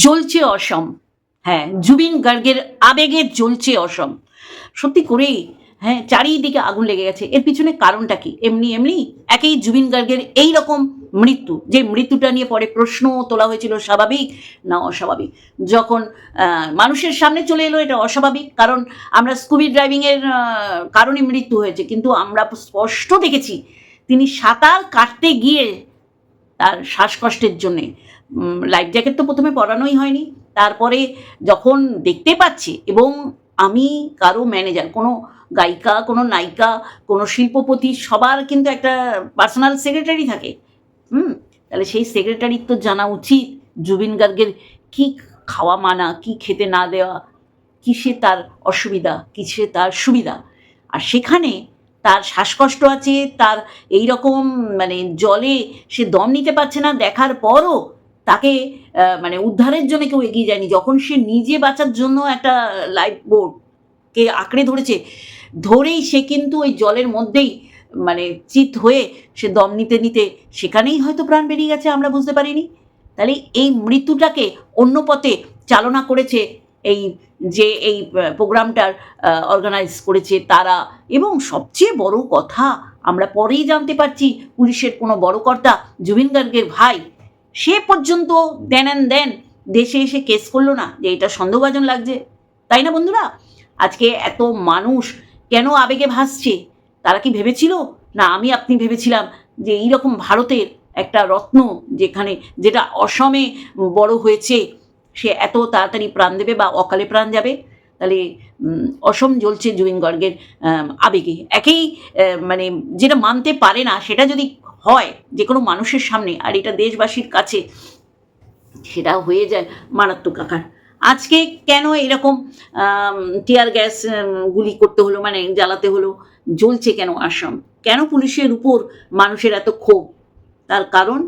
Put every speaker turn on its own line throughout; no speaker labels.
জ্বলছে অসম। হ্যাঁ জুবিন গার্গের আবেগে জ্বলছে অসম। সত্যি করেই হ্যাঁ চারিদিকে আগুন লেগে গেছে। এর পিছনে কারণটা কি? এমনি এমনি একেই জুবিন গার্গের এই রকম মৃত্যু। যে মৃত্যুটা নিয়ে পরে প্রশ্ন তোলা হয়েছিল, স্বাভাবিক না অস্বাভাবিক? যখন মানুষের সামনে চলে এলো, এটা অস্বাভাবিক। কারণ আমরা স্কুবি ড্রাইভিংয়ের কারণে মৃত্যু হয়েছে। কিন্তু আমরা স্পষ্ট দেখেছি, তিনি সাঁতার কাটতে গিয়ে তার শ্বাসকষ্টের জন্যে লাইফ জ্যাকেট তো প্রথমে পরানোই হয়নি। তারপরে যখন দেখতে পাচ্ছি এবং আমি কারও ম্যানেজার কোনো গায়িকা, কোনো নায়িকা, কোনো শিল্পপতি, সবার কিন্তু একটা পার্সোনাল সেক্রেটারি থাকে। হুম, তাহলে সেই সেক্রেটারির তো জানা উচিত জুবিন গার্গের কী খাওয়া মানা, কি খেতে না দেওয়া, কিসে তার অসুবিধা, কিসে তার সুবিধা। আর সেখানে তার শ্বাসকষ্ট আছে, তার এই রকম মানে জলে সে দম নিতে পারছে না, দেখার পরও তাকে মানে উদ্ধারের জন্য কেউ এগিয়ে যায়নি। যখন সে নিজে বাঁচার জন্য একটা লাইফ বোটকে আঁকড়ে ধরেছে, ধরেই সে কিন্তু ওই জলের মধ্যেই মানে চিত হয়ে সে দম নিতে নিতে সেখানেই হয়তো প্রাণ বেরিয়ে গেছে আমরা বুঝতে পারিনি। তাহলে এই মৃত্যুটাকে অন্য পথে চালনা করেছে এই যে এই প্রোগ্রামটার অর্গানাইজ করেছে তারা। এবং সবচেয়ে বড় কথা, আমরা পরেই জানতে পারছি পুলিশের কোনো বড় কর্তা জুবিন গার্গের ভাই সে পর্যন্ত দেন অ্যান্ড দেন দেশে এসে কেস করল না যে এটা সন্দেহভাজন লাগছে। তাই না বন্ধুরা? আজকে এত মানুষ কেন আবেগে ভাসছে? তারা কি ভেবেছিল? না, আমি আপনি ভেবেছিলাম যে এইরকম ভারতের একটা রত্ন যেখানে যেটা অসমে বড় হয়েছে, সে এত তাড়াতাড়ি প্রাণ দেবে বা অকালে প্রাণ যাবে? তাহলে অসম জ্বলছে জুবিন গর্গের আবেগে। একেই মানে যেটা মানতে পারে না, সেটা যদি হয় যে কোনো মানুষের সামনে, আর এটা দেশবাসীর কাছে সেটা হয়ে যায় মারাত্মক আকার। আজকে কেন এরকম টিয়ার গ্যাস গুলি করতে হলো মানে জ্বালাতে হলো, জ্বলছে কেন আসাম? কেন পুলিশের উপর মানুষের এত ক্ষোভ? তার কারণ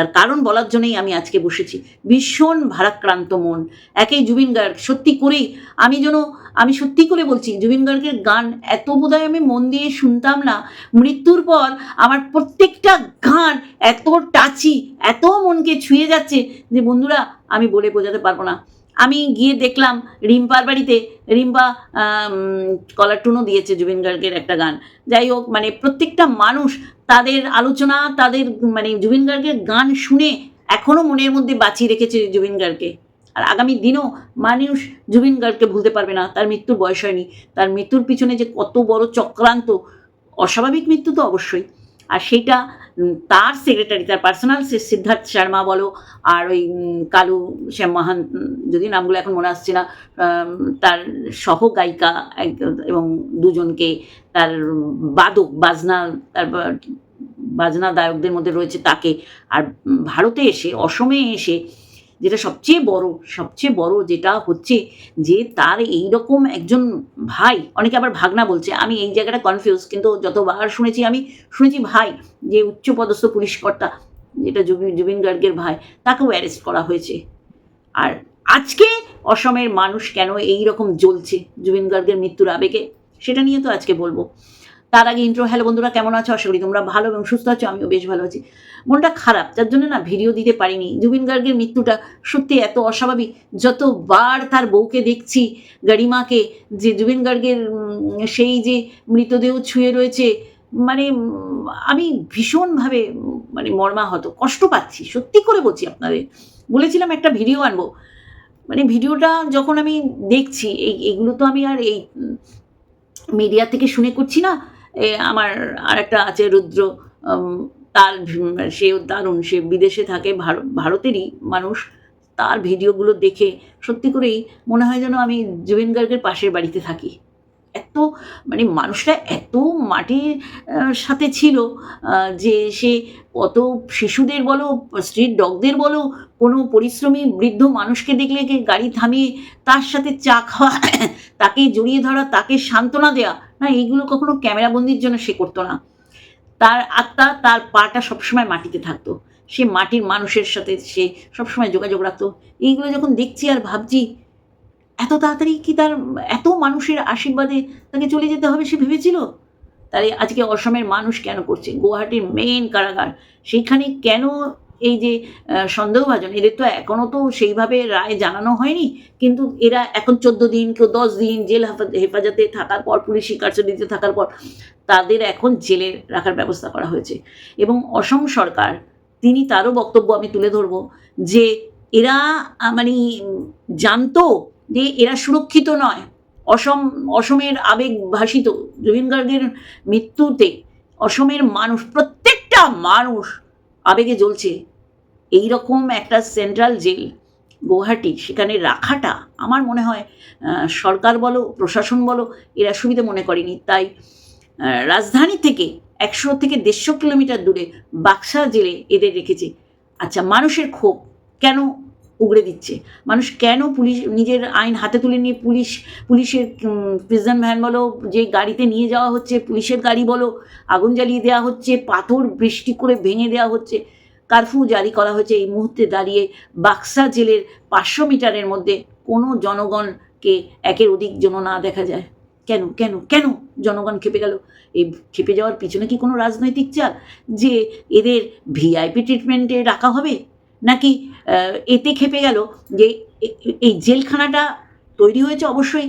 তার কারণ বলার জন্যই আমি আজকে বসেছি। ভীষণ ভারাক্রান্ত মন। একেই জুবিন গার্গ, সত্যি করেই আমি যেন, আমি সত্যি করে বলছি, জুবিন গার্গের গান এত বোধহয় আমি মন দিয়ে শুনতাম না। মৃত্যুর পর আমার প্রত্যেকটা গান এত টাচি এত মনকে ছুঁয়ে যাচ্ছে যে বন্ধুরা, আমি বলে বোঝাতে পারব না। আমি গিয়ে দেখলাম রিম্পার বাড়িতে, রিম্পা কলার টুনও দিয়েছে জুবিন গার্গের একটা গান। যাই হোক মানে প্রত্যেকটা মানুষ তাদের আলোচনা, তাদের মানে জুবিন গার্গের গান শুনে এখনও মনের মধ্যে বাঁচিয়ে রেখেছে জুবিন গার্গকে। আর আগামী দিনও মানুষ জুবিন গার্গকে ভুলতে পারবে না। তার মৃত্যুর বয়স হয়নি। তার মৃত্যুর পিছনে যে কত বড় চক্রান্ত, অস্বাভাবিক মৃত্যু তো অবশ্যই। আর সেইটা তার সেক্রেটারি তার পার্সোনাল সিদ্ধার্থ শর্মা বলো, আর ওই কালু শ্যাম মহান যদি নামগুলো এখন মনে আসছে না তার সহ গায়িকা এবং দুজনকে তার বাদক, বাজনা, তার বাজনা দায়কদের মধ্যে রয়েছে তাকে। আর ভারতে এসে, অসমে এসে যেটা সবচেয়ে বড় সবচেয়ে বড় যেটা হচ্ছে যে তার এই রকম একজন ভাই, অনেকে আবার ভাগনা বলছে, আমি এই জায়গাটা কনফিউজ কিন্তু যতবার শুনেছি আমি, শুনেছি ভাই যে উচ্চপদস্থ পুলিশ কর্তা, যেটা জুবিন জুবিন গার্গের ভাই, তাকেও অ্যারেস্ট করা হয়েছে। আর আজকে অসমের মানুষ কেন এই রকম জ্বলছে জুবিন গার্গের মৃত্যুর আবেগে, সেটা নিয়ে তো আজকে বলব। তার আগে ইন্ট্রো হ্যালো বন্ধুরা, কেমন আছো? আশা করি তোমরা ভালো এবং সুস্থ আছো, আমিও বেশ ভালো আছি। মনটা খারাপ, যার জন্য না ভিডিও দিতে পারিনি। জুবিন গার্গের মৃত্যুটা সত্যি এত অস্বাভাবিক। যতবার তার বউকে দেখছি গরিমাকে যে জুবিন গার্গের সেই যে মৃতদেহ ছুঁয়ে রয়েছে মানে আমি ভীষণভাবে মানে মর্মাহত, কষ্ট পাচ্ছি, সত্যি করে বলছি আপনাদের। বলেছিলাম একটা ভিডিও আনব। মানে ভিডিওটা যখন আমি দেখছি, এই, এগুলো তো আমি আর এই মিডিয়া থেকে শুনে করছি না এ, আমার আর একটা আছে রুদ্র তার সে সেও দারুণ সে বিদেশে থাকে ভারতেরই মানুষ। তার ভিডিওগুলো দেখে সত্যি করেই মনে হয় যেন আমি জুবিন গার্গের পাশের বাড়িতে থাকি। এত মানে মানুষটা এত মাটির সাথে ছিল যে সে কত শিশুদের বলো স্ট্রিট ডগদের বলো, কোনো পরিশ্রমী বৃদ্ধ মানুষকে দেখলে গাড়ি থামিয়ে তার সাথে চা খাওয়া, তাকে জড়িয়ে ধরা, তাকে সান্ত্বনা দেওয়া না, এইগুলো কখনো ক্যামেরাবন্দির জন্য সে করতো না। তার আত্মা, তার পাটা সবসময় মাটিতে থাকতো। সে মাটির মানুষের সাথে সে সবসময় যোগাযোগ রাখতো। এইগুলো যখন দেখছি আর ভাবছি এত তাড়াতাড়ি কি তার এত মানুষের আশীর্বাদে তাকে চলে যেতে হবে সে ভেবেছিল? তাহলে আজকে অসমের মানুষ কেন করছে? গুয়াহাটির মেন কারাগার। সেইখানে কেন এই যে সন্দেহভাজন? এদের তো এখনও তো সেইভাবে রায় জানানো হয়নি। কিন্তু এরা এখন চোদ্দ দিন কেউ দশ দিন জেল হেফা- হেফাজতে থাকার পর, পুলিশি কার্যনীতিতে থাকার পর, তাদের এখন জেলে রাখার ব্যবস্থা করা হয়েছে। এবং অসম সরকার, তিনি তারও বক্তব্য আমি তুলে ধরবো যে, এরা মানে জানতো যে এরা সুরক্ষিত নয়। অসম, অসমের আবেগ ভাসিত। জুবিন গার্গের মৃত্যুতে অসমের মানুষ, প্রত্যেকটা মানুষ আবেগে জ্বলছে। এই রকম একটা সেন্ট্রাল জেল গুয়াহাটি সেখানে রাখাটা আমার মনে হয় সরকার বলো, প্রশাসন বলো, এরা সুবিধা মনে করেনি। তাই রাজধানী থেকে একশো থেকে দেড়শো কিলোমিটার দূরে বাক্সা জেলে এদের রেখেছে। আচ্ছা মানুষের ক্ষোভ, কেন উগড়ে দিচ্ছে। মানুষ কেন পুলিশ নিজের আইন হাতে তুলে নিয়ে পুলিশ, পুলিশের প্রিজন ভ্যান বলো, যে গাড়িতে নিয়ে যাওয়া হচ্ছে, পুলিশের গাড়ি বলো, আগুন জ্বালিয়ে দেওয়া হচ্ছে, পাথর বৃষ্টি করে ভেঙে দেওয়া হচ্ছে, কারফিউ জারি করা হয়েছে এই মুহূর্তে দাঁড়িয়ে বাক্সা জেলের পাঁচশো মিটারের মধ্যে কোনো জনগণকে একের অধিক যেন না দেখা যায়। কেন কেন কেন জনগণ খেপে গেল? এই খেপে যাওয়ার পিছনে কি কোনো রাজনৈতিক চাল? যে এদের ভিআইপি ট্রিটমেন্টে রাখা হবে? নাকি এতে খেপে গেল যে এই জেলখানাটা তৈরি হয়েছে অবশ্যই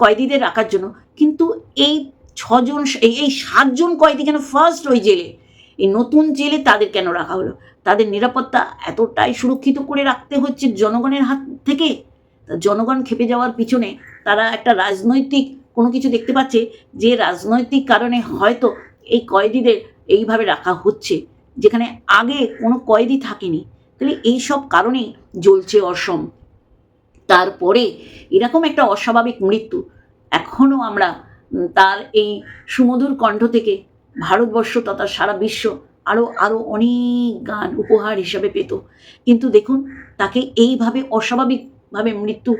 কয়েদিদের রাখার জন্য। কিন্তু এই ছজন, এই সাতজন কয়েদি কেন ফার্স্ট ওই জেলে? এই নতুন জেলে তাদের কেন রাখা হলো? তাদের নিরাপত্তা এতটাই সুরক্ষিত করে রাখতে হচ্ছে জনগণের হাত থেকে? জনগণ খেপে যাওয়ার পিছনে তারা একটা রাজনৈতিক কোনো কিছু দেখতে পাচ্ছে যে রাজনৈতিক কারণে হয়তো এই কয়েদিদের এইভাবে রাখা হচ্ছে, যেখানে আগে কোনো কয়েদি থাকেনি। তাহলে এই সব কারণেই জ্বলছে অসম। তারপরে এরকম একটা অস্বাভাবিক মৃত্যু। এখনও আমরা তার এই সুমধুর কণ্ঠ থেকে ভারতবর্ষ তথা সারা বিশ্ব আরও আরও অনেক গান উপহার হিসাবে পেত। কিন্তু দেখুন, তাকে এইভাবে অস্বাভাবিকভাবে মৃত্যু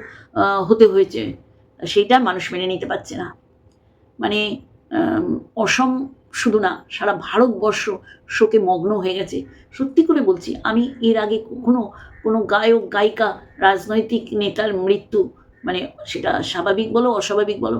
হতে হয়েছে সেইটা মানুষ মেনে নিতে পারছে না। মানে অসম শুধু না, সারা ভারতবর্ষ শোকে মগ্ন হয়ে গেছে। সত্যি করে বলছি, আমি এর আগে কখনো কোনো গায়ক, গায়িকা, রাজনৈতিক নেতার মৃত্যু মানে সেটা স্বাভাবিক বলো, অস্বাভাবিক বলো,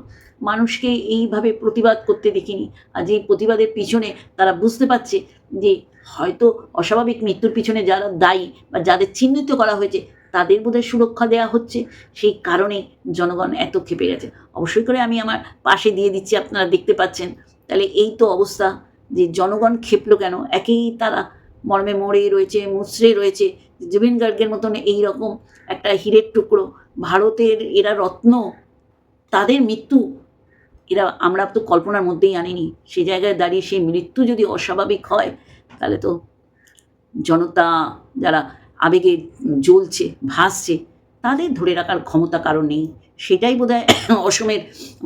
মানুষকে এইভাবে প্রতিবাদ করতে দেখিনি। আর যে প্রতিবাদের পিছনে তারা বুঝতে পারছে যে হয়তো অস্বাভাবিক মৃত্যুর পিছনে যারা দায়ী বা যাদের চিহ্নিত করা হয়েছে, তাদের বোধহয় সুরক্ষা দেওয়া হচ্ছে। সেই কারণে জনগণ এত ক্ষেপে গেছে। অবশ্যই করে আমি আমার পাশে দিয়ে দিচ্ছি, আপনারা দেখতে পাচ্ছেন। তাহলে এই তো অবস্থা যে জনগণ ক্ষেপলো কেন? একেই তারা মর্মে মরে রয়েছে, মুচড়ে রয়েছে। জুবিন গার্গের মতন এই রকম একটা হীরের টুকরো, ভারতের এরা রত্ন, তাদের মৃত্যু এরা আমরা তো কল্পনার মধ্যেই আনিনি। সে জায়গায় দাঁড়িয়ে সেই মৃত্যু যদি অস্বাভাবিক হয়, তাহলে তো জনতা যারা আবেগে জ্বলছে, ভাসছে, তাদের ধরে রাখার ক্ষমতা কারণ নেই। সেটাই বোধহয় অসমের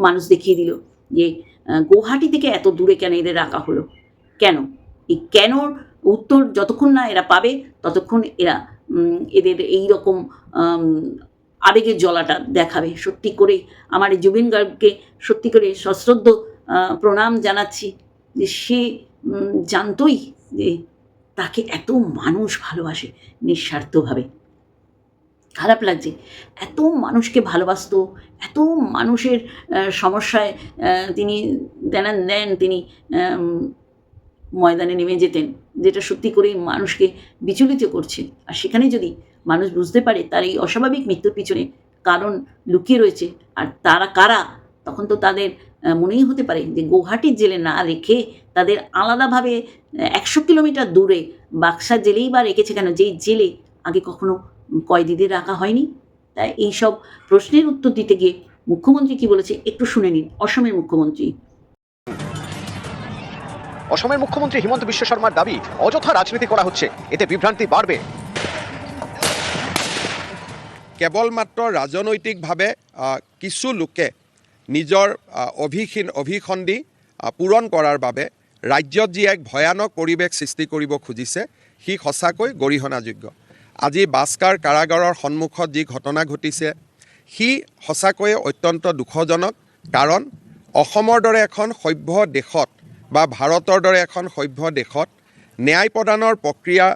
মানুষ দেখিয়ে দিল যে আহ, গুয়াহাটি থেকে এত দূরে কেন এদের রাখা হলো? কেন? এই কেনর উত্তর যতক্ষণ না এরা পাবে ততক্ষণ এরা এদের এই রকম আবেগের জলাটা দেখাবে। সত্যি করে আমার এই জুবিন গার্গকে সত্যি করে সশ্রদ্ধ প্রণাম জানাচ্ছি যে সে জানতই যে তাকে এত মানুষ ভালোবাসে নিঃস্বার্থভাবে। খারাপ লাগছে। এত মানুষকে ভালোবাসতো এত মানুষের সমস্যায় তিনি দেনান দেন, তিনি ময়দানে নেমে যেতেন, যেটা সত্যি করেই মানুষকে বিচলিত করছে। আর সেখানে যদি মানুষ বুঝতে পারে তার এই অস্বাভাবিক মৃত্যুর পিছনে কারণ লুকিয়ে রয়েছে, আর তারা কারা, তখন তো তাদের মনেই হতে পারে যে গৌহাটির জেলে না রেখে তাদের আলাদাভাবে একশো কিলোমিটার দূরে বাক্সা জেলেই বা রেখেছে কেন? যেই জেলে আগে কখনো কয়েদিদের রাখা হয়নি? তাই এইসব প্রশ্নের উত্তর দিতে গিয়ে মুখ্যমন্ত্রী কি বলেছে একটু শুনে নিন অসমের মুখ্যমন্ত্রী।
অসমের মুখ্যমন্ত্রী হিমন্ত বিশ্ব শর্মার দাবি অযথা রাজনীতি করা হচ্ছে এতে বিভ্রান্তি বাড়বে।
কেৱল মাত্ৰ ৰাজনৈতিকভাৱে আহ, কিছু লোকে নিজৰ আহ, অভিসীন অভিসন্ধি পূৰণ কৰাৰ বাবে ৰাজ্যত যি এক ভয়ানক পৰিৱেশ সৃষ্টি কৰিব খুজিছে সি সঁচাকৈ গৰিহণাযোগ্য। আজি বাস্কাৰ কাৰাগাৰৰ সন্মুখত যি ঘটনা ঘটিছে সি সঁচাকৈয়ে অত্যন্ত দুখজনক কাৰণ অসমৰ দৰে এখন সভ্য দেশত বা ভাৰতৰ দৰে এখন সভ্য দেশত ন্যায় প্ৰদানৰ প্ৰক্ৰিয়া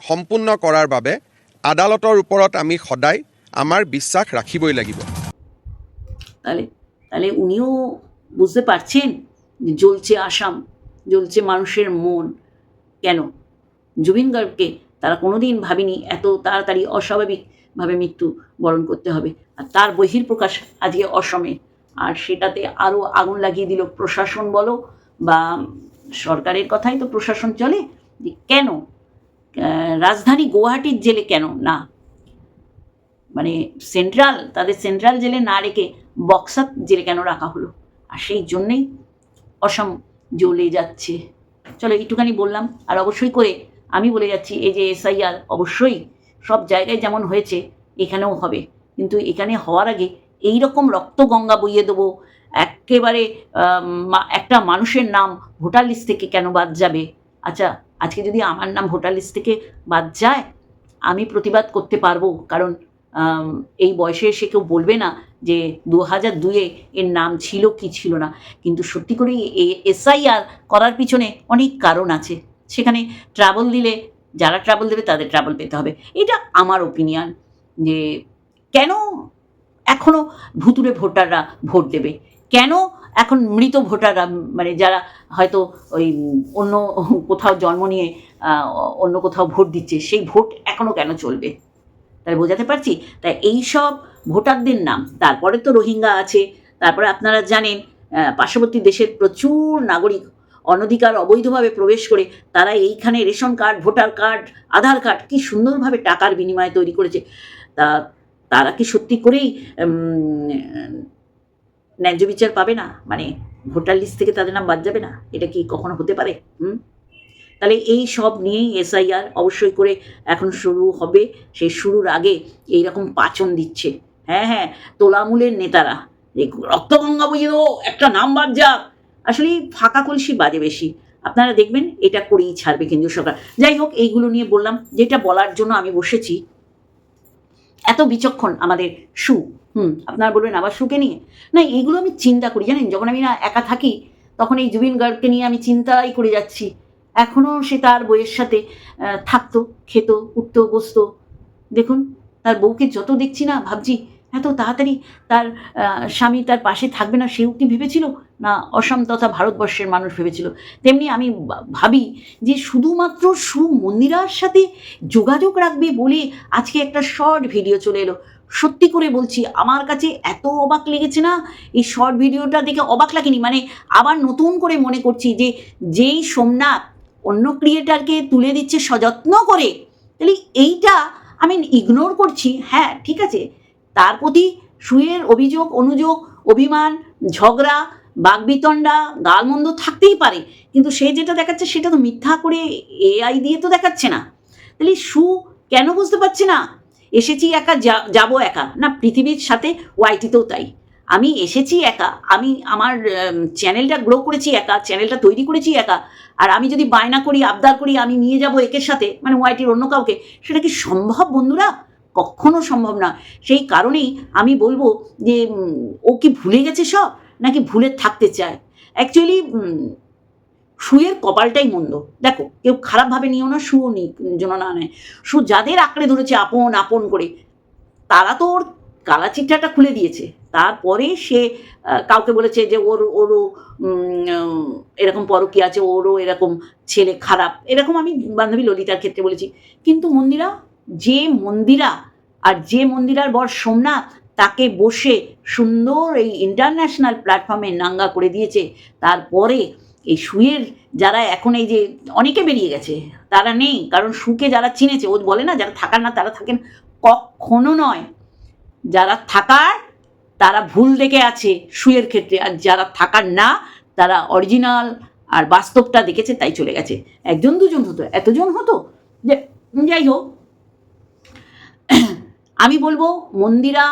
সম্পূৰ্ণ কৰাৰ বাবে আদালতৰ ওপৰত আমি সদায় আমাৰ বিশ্বাস ৰাখিবই লাগিব।
বুঝতে পাৰছেন যে জ্বলছে আসাম জ্বলছে মানুষেৰ মন। কেন? জুবিন গাৰ্গকে তারা কোনোদিন ভাবেনি এত তাড়াতাড়ি অস্বাভাবিকভাবে মৃত্যু বরণ করতে হবে। আর তার বহির্প্রকাশ আজকে অসমে। আর সেটাতে আরও আগুন লাগিয়ে দিল প্রশাসন বলো বা সরকারের কথাই তো প্রশাসন চলে যে কেন? রাজধানী গুয়াহাটির জেলে কেন? না। মানে সেন্ট্রাল, তাদের সেন্ট্রাল জেলে না রেখে বক্সার জেলে কেন রাখা হলো? আর সেই জন্যেই অসম জ্বলে যাচ্ছে। চলো একটুখানি বললাম। আর অবশ্যই করে আমি বলে যাচ্ছি, এই যে এসআইআর অবশ্যই সব জায়গায় যেমন হয়েছে, এখানেও হবে। কিন্তু এখানে হওয়ার আগে এই রকম রক্ত গঙ্গা বইয়ে দেবো, একেবারে একটা মানুষের নাম ভোটার লিস্ট থেকে কেন বাদ যাবে? আচ্ছা আজকে যদি আমার নাম ভোটার লিস্ট থেকে বাদ যায়, আমি প্রতিবাদ করতে পারব। কারণ এই বয়সে এসে কেউ বলবে না যে দু হাজার দুয়ে এর নাম ছিল কি ছিল না। কিন্তু সত্যি করেই এসআইআর করার পিছনে অনেক কারণ আছে। সেখানে ট্রাভেল দিলে, যারা ট্রাভেল দেবে তাদের ট্রাভেল পেতে হবে। এটা আমার ওপিনিয়ন যে কেন এখনও ভুতুরে ভোটাররা ভোট দেবে? কেন এখন মৃত ভোটাররা মানে যারা হয়তো ওই অন্য কোথাও জন্ম নিয়ে অন্য কোথাও ভোট দিচ্ছে, সেই ভোট এখনও কেন চলবে? তাই বোঝাতে পারছি? তাই এই সব ভোটারদের নাম, তারপরে তো রোহিঙ্গা আছে, তারপরে আপনারা জানেন পার্শ্ববর্তী দেশের প্রচুর নাগরিক অনধিকার অবৈধভাবে প্রবেশ করে তারা এইখানে ration card, voter card, Aadhaar card কি সুন্দরভাবে টাকার বিনিময়ে তৈরি করেছে? তা তারা কি সত্যি করেই ন্যায্য বিচার পাবে না? মানে ভোটার লিস্ট থেকে তাদের নাম বাদ যাবে না? এটা কি কখনো হতে পারে? হুম? তাহলে এই সব নিয়েই এসআইআর অবশ্যই করে এখন শুরু হবে। সেই শুরুর আগে এই রকম পাচন দিচ্ছে। হ্যাঁ হ্যাঁ তোলামূলের নেতারা। রক্তগঙ্গা বুঝিয়ে দেবো একটা নাম বাদ যাক। আসলে ফাঁকা কলসি বাজে বেশি। আপনারা দেখবেন এটা করেই ছাড়বে কেন্দ্রীয় সরকার। যাই হোক, এইগুলো নিয়ে বললাম, যেটা বলার জন্য আমি বসেছি। এত বিচক্ষণ আমাদের সু, হুম, আপনারা বলবেন, আবার সুকে নিয়ে? না, এইগুলো আমি চিন্তা করি, জানেন? যখন আমি না একা থাকি, তখন এই জুবিন গার্গকে নিয়ে আমি চিন্তাই করে যাচ্ছি। এখনও সে তার বইয়ের সাথে থাকতো, খেত, উঠতো, বসতো। দেখুন, তার বউকে যত দেখছি না, ভাবছি এত তাড়াতাড়ি তার স্বামী তার পাশে থাকবে না সেও কি ভেবেছিল? না অসম তথা ভারতবর্ষের মানুষ ভেবেছিল। তেমনি আমি ভাবি যে শুধুমাত্র সুমন্দিরার সাথে যোগাযোগ রাখবে বলে আজকে একটা শর্ট ভিডিও চলে এলো। সত্যি করে বলছি, আমার কাছে এত অবাক লেগেছে না? এই শর্ট ভিডিওটা দেখে অবাক লাগেনি? মানে আবার নতুন করে মনে করছি যে যেই সোমনাথ অন্য ক্রিয়েটারকে তুলে দিচ্ছে সযত্ন করে, তাহলে এইটা আমি ইগনোর করছি। হ্যাঁ ঠিক আছে। তার প্রতি সুয়ের অভিযোগ, অনুযোগ, অভিমান, ঝগড়া, বাগবিতণ্ডা, গালমন্দ থাকতেই পারে। কিন্তু সে যেটা দেখাচ্ছে সেটা তো মিথ্যা করে এআই দিয়ে তো দেখাচ্ছে না। তাহলে সু কেন বুঝতে পারছে না? এসেছি একা যাব একা। না, পৃথিবীর সাথে ওয়াইটিতেও তাই। আমি এসেছি একা, আমি আমার চ্যানেলটা গ্রো করেছি একা, চ্যানেলটা তৈরি করেছি একা। আর আমি যদি বায়না করি, আবদার করি, আমি নিয়ে যাব একের সাথে মানে ওয়াইটির অন্য কাউকে, সেটা কি সম্ভব বন্ধুরা? কখনো সম্ভব না। সেই কারণেই আমি বলব যে ও কি ভুলে গেছে সব, নাকি ভুলে থাকতে চায়? অ্যাকচুয়ালি শুয়ের কপালটাই মন্দ। দেখো, কেউ খারাপভাবে নিও না শুও নি যেন না নেয়। শু যাদের আঁকড়ে ধরেছে, আপন আপন করে, তারা তো ওর কালা চিঠ্ঠাটা খুলে দিয়েছে। তারপরে সে কাউকে বলেছে যে, ওর, ওরও এরকম পরকী আছে, ওরও এরকম ছেলে খারাপ। এরকম আমি বান্ধবী ললিতার ক্ষেত্রে বলেছি। কিন্তু মন্দিরা যে মন্দিরা আর যে মন্দিরার বর সোমনাথ তাকে বসে সুন্দর এই ইন্টারন্যাশনাল প্ল্যাটফর্মে নাঙ্গা করে দিয়েছে। তারপরে এই সুয়ের যারা এখন এই যে অনেকে বেরিয়ে গেছে, তারা নেই। কারণ সুকে যারা চিনেছে, ও বলে না, যারা থাকার না তারা থাকেন, কখনো নয়। যারা থাকার, তারা ভুল দেখে আছে সুয়ের ক্ষেত্রে। আর যারা থাকার না, তারা অরিজিনাল আর বাস্তবটা দেখেছে, তাই চলে গেছে। একজন দুজন হতো, এতজন হতো যে, যাই হোক আমি বলব মন্দিরা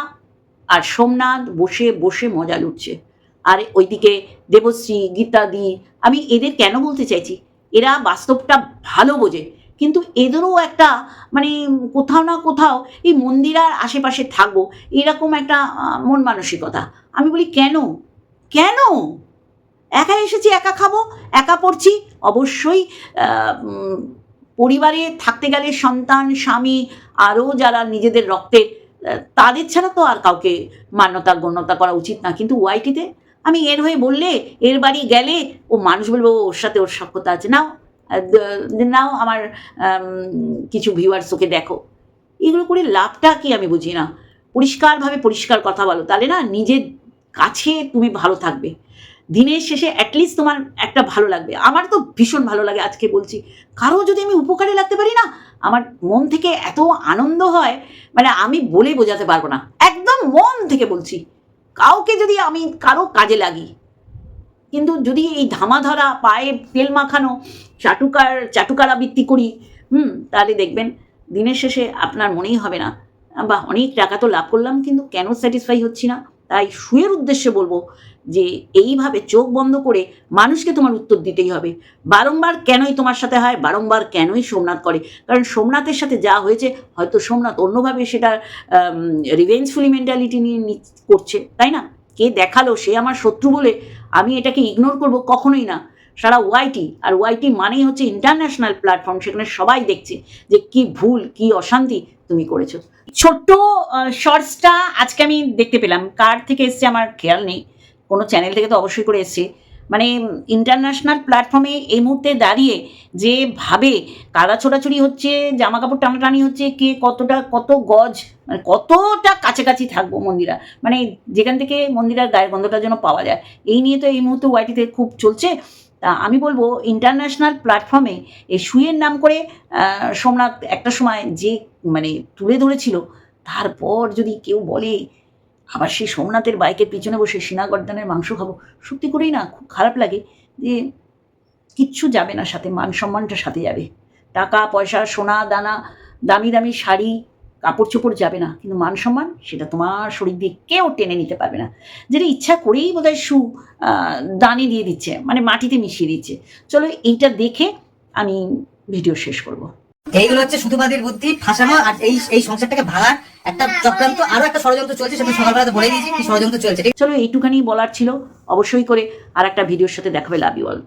আর সোমনাথ বসে বসে মজা লুটছে। আর ওইদিকে দেবশ্রী, গীতাদি, আমি এদের কেন বলতে চাইছি? এরা বাস্তবটা ভালো বোঝে, কিন্তু এদেরও একটা মানে কোথাও না কোথাও এই মন্দিরার আশেপাশে থাকব, এরকম একটা মন মানসিকতা। আমি বলি, কেন? কেন? একা এসেছি, একা খাব, একা পড়ছি? অবশ্যই পরিবারে থাকতে গেলে সন্তান, স্বামী আরও যারা নিজেদের রক্তের তাদের ছাড়া তো আর কাউকে মান্যতা গণ্যতা করা উচিত না। কিন্তু ওয়াইটিতে আমি এর হয়ে বললে এর বাড়ি গেলে ও মানুষ বলবে "ও, ওর সাথে ওর সক্ষতা আছে। নাও নাও আমার কিছু ভিউয়ার্স ওকে দেখো। এগুলো করে লাভটা কি আমি বুঝি না। পরিষ্কারভাবে পরিষ্কার কথা বলো। তাহলে না নিজের কাছে তুমি ভালো থাকবে। দিনের শেষে অ্যাটলিস্ট তোমার একটা ভালো লাগবে। আমার তো ভীষণ ভালো লাগে আজকে বলছি। কারও যদি আমি উপকারে লাগতে পারি না, আমার মন থেকে এত আনন্দ হয় মানে আমি বলে বোঝাতে পারব না। একদম মন থেকে বলছি। কাউকে যদি আমি কারও কাজে লাগি, কিন্তু যদি এই ধামা ধরা পায়ে তেল মাখানো, চাটুকার চাটুকার আবৃত্তি করি, হুম, তাহলে দেখবেন দিনের শেষে আপনার মনেই হবে না বা অনেক টাকা তো লাভ করলাম, কিন্তু কেন স্যাটিসফাই হচ্ছি না? তাই শুয়ের উদ্দেশ্যে বলব যে এইভাবে চোখ বন্ধ করে মানুষকে তোমার উত্তর দিতেই হবে। বারংবার কেনই তোমার সাথে হয়, বারংবার কেনই সোমনাথ করে? কারণ সোমনাথের সাথে যা হয়েছে, হয়তো সোমনাথ অন্যভাবে সেটা রিভেঞ্জফুলি মেন্টালিটি নিয়ে করছে, তাই না? কে দেখাল, সে আমার শত্রু বলে আমি এটাকে ইগনোর করব? কখনোই না। সারা ওয়াইটি আর ওয়াইটি মানেই হচ্ছে ইন্টারন্যাশনাল প্ল্যাটফর্ম সেখানে সবাই দেখছে যে কি ভুল, কি অশান্তি তুমি করেছ। ছোট্ট শর্টসটা আজকে আমি দেখতে পেলাম। কার থেকে এসছে আমার খেয়াল নেই। কোনো চ্যানেল থেকে তো অবশ্যই করে এসছে। মানে ইন্টারন্যাশনাল প্ল্যাটফর্মে এই মুহূর্তে দাঁড়িয়ে যে ভাবে কাদা ছোড়াছুড়ি হচ্ছে জামা কাপড় টানাটানি হচ্ছে, কে কতটা, কত গজ মানে কতটা কাছাকাছি থাকব মন্দিরা মানে যেখান থেকে মন্দিরার গায়ের গন্ধটা যেন পাওয়া যায়, এই নিয়ে তো এই মুহূর্তে ওয়াইটিতে খুব চলছে। তা আমি বলব ইন্টারন্যাশনাল প্ল্যাটফর্মে এই শুয়ের নাম করে সোমনাথ একটা সময় যে মানে তুলে ধরেছিল, তারপর যদি কেউ বলে, আবার সেই সোমনাথের বাইকের পিছনে বসে সিনাগর্দানের মাংস খাব, সত্যি করেই না, খুব খারাপ লাগে যে কিচ্ছু যাবে না সাথে, মান সম্মানটা সাথে যাবে। টাকা, পয়সা, সোনা, দানা, দামি দামি শাড়ি কাপড় চোপড় যাবে না কিন্তু মান সম্মান সেটা তোমার শরীর দিয়ে কেউ টেনে নিতে পারবে না। যেটা ইচ্ছা করেই বোধহয় সু আহ, দানে দিয়ে দিচ্ছে মানে মাটিতে মিশিয়ে দিচ্ছে। চলো এইটা দেখে আমি ভিডিও শেষ করব।
এইগুলো হচ্ছে সুতোবাদীর বুদ্ধি ফাঁসানো আর এই এই সংসারটাকে ভাঙার একটা চক্রান্ত আরও একটা ষড়যন্ত্র চলছে সেটা সকালবেলা বলে দিয়েছি কি ষড়যন্ত্র চলছে
চলো এইটুখানি বলার ছিল অবশ্যই করে আর একটা ভিডিওর সাথে দেখাবে লাভ ইউ অল